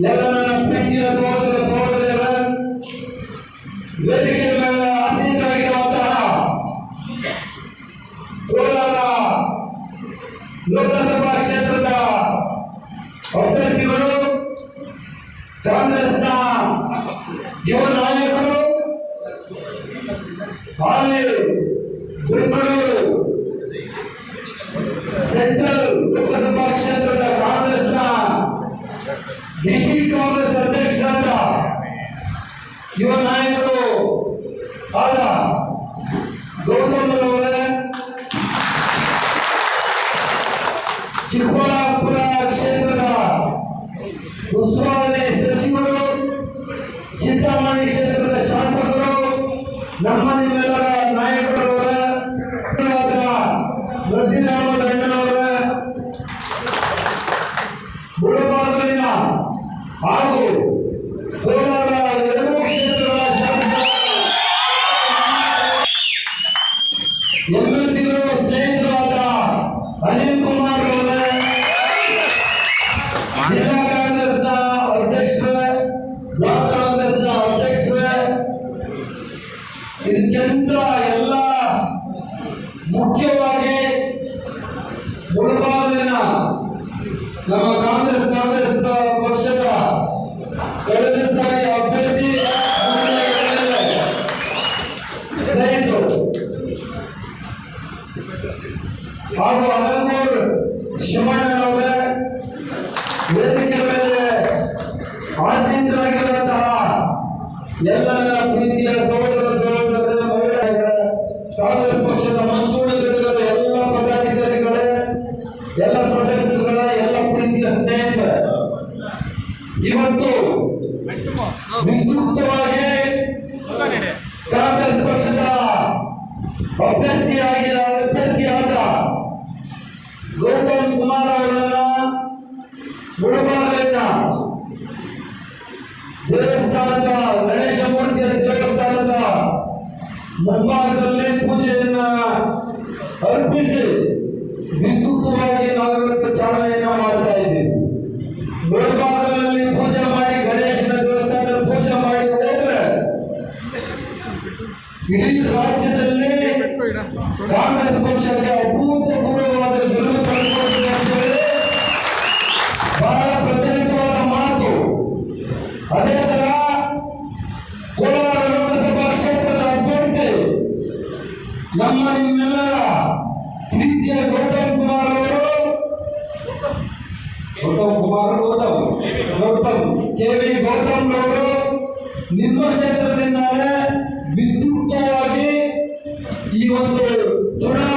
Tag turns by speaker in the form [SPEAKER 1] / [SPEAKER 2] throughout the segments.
[SPEAKER 1] ಎಲ್ಲ ನನ್ನ ಪ್ರೀತಿಯ ಸಹೋದರ ಸಹೋದರಿಯರ ವೇದಿಕೆ ಮೇಲೆ ಆಸೀನರಾಗಿರುವಂತಹ ಕೋಲಾರ ಲೋಕಸಭಾ ಕ್ಷೇತ್ರದ ಅಭ್ಯರ್ಥಿಗಳು ಕಾಂಗ್ರೆಸ್ನ ಯುವ ನಾಯಕರು ಹಾಲಿ ಸೆಂಟ್ರಲ್ ನಾಯಕರವರ ಲಸಿರಾಮ ಅಹಮದ್ ಇದಕ್ಕಿಂತ ಎಲ್ಲ ಮುಖ್ಯವಾಗಿ ಮುಳಬಾಗಿಲಿನ ನಮ್ಮ ಕಾಂಗ್ರೆಸ್ ಕಾಂಗ್ರೆಸ್ ಪಕ್ಷದ ಕಳೆದ ಸಾರಿ ಅಭ್ಯರ್ಥಿ ಸ್ನೇಹಿತರು ಹಾಗೂ ಅನಂತೂರ್ ಶಿವಣ್ಣನವರೇ, ವೇದಿಕೆ ಮೇಲೆ ಆಸೀನರಾಗಿರುವಂತಹ ಎಲ್ಲ ನನ್ನ ಪ್ರೀತಿಯ ಸಹೋದರ ಇವತ್ತು ವಿದ್ಯುಕ್ತವಾಗಿ ಕಾಂಗ್ರೆಸ್ ಪಕ್ಷದ ಅಭ್ಯರ್ಥಿಯಾಗಿ ಅಭ್ಯರ್ಥಿಯಾದ ಗೌತಮ್ ಕುಮಾರ್ ಅವರನ್ನ ಗುಣಭಾಗದಿಂದ ದೇವಸ್ಥಾನದ ಗಣೇಶ ಮೂರ್ತಿಯ ದೇವಸ್ಥಾನದ ಮುಂಭಾಗದಲ್ಲಿ ಪೂಜೆಯನ್ನ ರಾಜ್ಯದಲ್ಲಿ ಕಾಂಗ್ರೆಸ್ ಪಕ್ಷಕ್ಕೆ ಅಭೂತಪೂರ್ವವಾದ ಗೆಲುವು ತಂದುಕೊಡ್ತದೆ ಅಂತೇಳಿ ಬಹಳ ಪ್ರಚಲಿತವಾದ ಮಾತು. ಅದೇ ತರ ಕೋಲಾರ ಲೋಕಸಭಾ ಕ್ಷೇತ್ರದ ಅಭ್ಯರ್ಥಿ, ನಮ್ಮ ನಿಮ್ಮೆಲ್ಲರ ಪ್ರೀತಿಯ ಗೌತಮ್ ಕುಮಾರ್ ಅವರು. ಗೌತಮ್ ಕುಮಾರ್, ಗೌತಮ್ ಗೌತಮ್, ಕೆ ವಿ ಗೌತಮ್ ಅವರು ನಿಮ್ಮ ಕ್ಷೇತ್ರದಿಂದಲೇ ವಿದ್ಯುಕ್ತವಾಗಿ 이번에 전화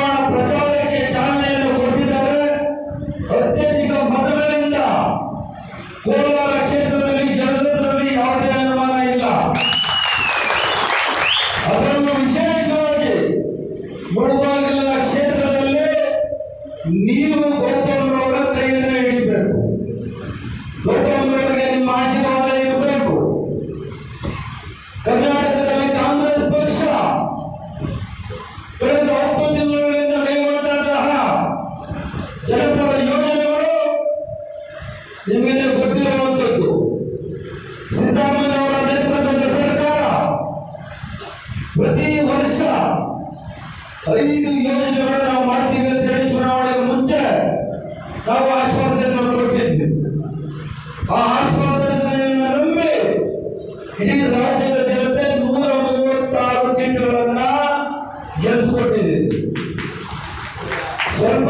[SPEAKER 1] ಸ್ವಲ್ಪ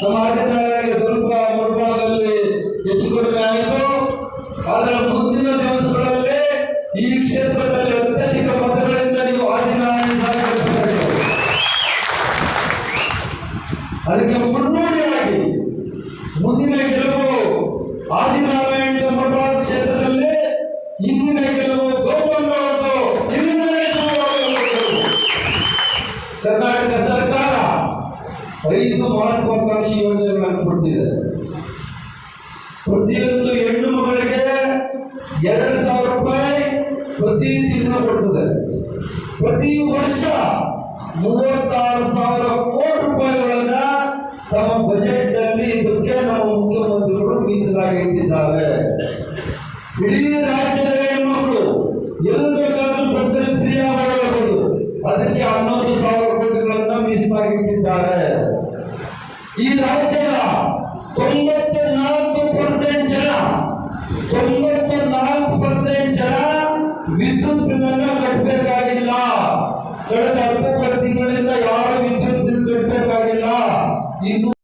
[SPEAKER 1] ನಮ್ಮ ರಾಜಕಾರಣಿಗೆ ಸ್ವಲ್ಪ ಮುಂಭಾಗದಲ್ಲಿ ಹೆಚ್ಚು ಕಡಿಮೆ ಆಯಿತು. ಆದರೆ ಮುಂದಿನ ದಿವಸಗಳಲ್ಲಿ ಐದು ಮಹತ್ವಾಕಾಂಕ್ಷಿ ಯೋಜನೆಗಳನ್ನು ಕೊಟ್ಟಿದೆ ಪ್ರತಿಯೊಂದು ಹೆಣ್ಣು ಮಗಳಿಗೆ ಎರಡು ಸಾವಿರ ರೂಪಾಯಿ ಪ್ರತಿ ತಿಂಗಳು ಕೊಡ್ತದೆ. ಪ್ರತಿ ವರ್ಷ ಮೂವತ್ತಾರು ಸಾವಿರ ಕೋಟಿ ರೂಪಾಯಿಗಳನ್ನ ತಮ್ಮ ಬಜೆಟ್ನಲ್ಲಿ ಇದಕ್ಕೆ ನಮ್ಮ ಮುಖ್ಯಮಂತ್ರಿಗಳು ಮೀಸಲಾಗಿ ಇಟ್ಟಿದ್ದಾರೆ. ಇಡೀ ರಾಜ್ಯದ